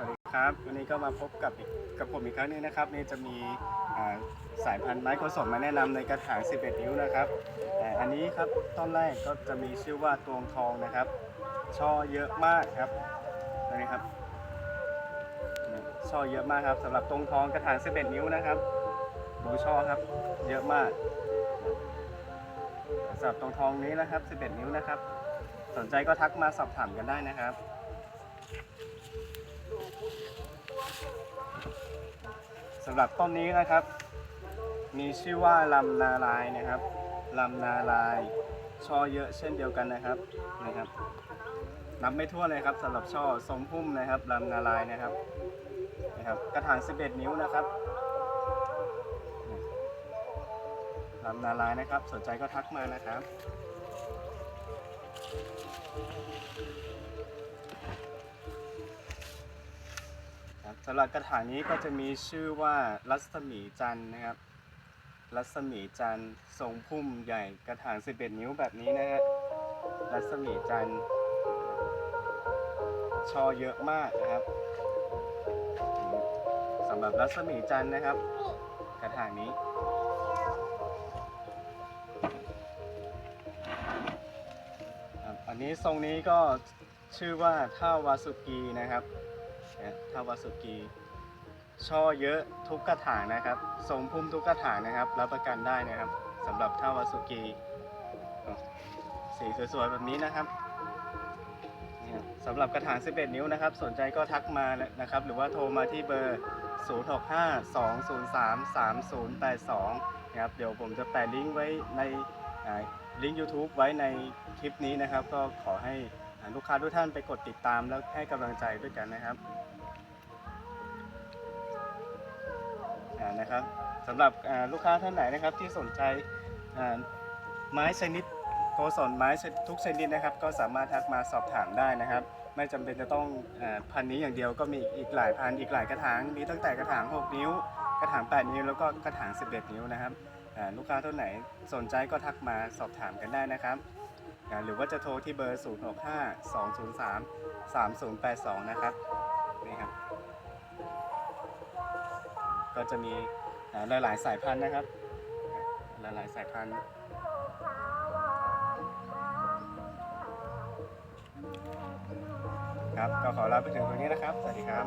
สวัสดีครับ วันนี้ก็มาพบกับกับผมอีกครั้งนึงนะครับ นี่จะมีสายพันธุ์ไม้โกสมมาแนะนำในกระถาง 11 นิ้วนะครับแต่อันนี้ครับต้นแรกก็จะมีชื่อว่าตวงทองนะครับ ช่อเยอะมากครับนี่ครับ ช่อเยอะมากครับสำหรับตวงทองกระถาง 11 นิ้วนะครับ ดูช่อครับเยอะมากสำหรับตวงทองนี้นะครับ 11 นิ้วนะครับ สนใจก็ทักมาสอบถามกันได้นะครับ สำหรับต้นนี้นะครับ มีชื่อว่าลำนาลายนะครับลำนาลาย ช่อเยอะเช่นเดียวกันนะครับนะครับนับไม่ทั่วเลยครับสำหรับช่อทรงพุ่มนะครับลำนาลายนะครับนะครับกระถาง 11 นิ้วนะครับลำนาลายนะครับ สนใจก็ทักมานะครับ สำหรับกระถางนี้ก็จะมีชื่อว่ารัศมีจันทร์นะครับ รัศมีจันทร์ทรงพุ่มใหญ่กระถาง 11 นิ้วแบบนี้นะฮะรัศมีจันทร์ชอเยอะมากนะครับสำหรับรัศมีจันทร์นะครับ กระถางนี้อันนี้ทรงนี้ก็ชื่อว่าท่าวาสุกีนะครับ นะทาวาสุกีช่อเยอะทุกกระถางนะครับทรงพุ่มทุกกระถางนะครับ รับประกันได้นะครับสำหรับทาวาสุกีสีสวยๆแบบนี้นะครับสำหรับกระถาง 11 นิ้วนะครับ สนใจก็ทักมานะครับ หรือว่าโทรมาที่เบอร์ 0652033082 นะครับ เดี๋ยวผมจะแปะลิงก์ไว้ในลิงก์ YouTube ไว้ในคลิปนี้นะครับ ก็ขอให้ ลูกค้าทุกท่านไปกดติดตามแล้วให้กำลังใจด้วยกันนะครับนะครับสำหรับลูกค้าท่านไหนนะครับที่สนใจไม้ชนิดโกศลไม้ทุกชนิดนะครับ ก็สามารถทักมาสอบถามได้นะครับ ไม่จำเป็นจะต้องอพันนี้อย่างเดียวก็มีอีกหลายพันอีกหลายกระถางมีตั้งแต่กระถาง 6 นิ้ว กระถาง 8 นิ้วแล้วก็กระถาง 11 นิ้วนะครับ ลูกค้าท่านไหนสนใจก็ทักมาสอบถามกันได้นะครับ หรือว่าจะโทรที่เบอร์ 0652033082 นะครับนี่ครับ ก็จะมีอ่าหลายๆสายพันธุ์นะครับ หลายๆสายพันธุ์ครับก็ขอลาไปถึงตรงนี้นะครับ สวัสดีครับ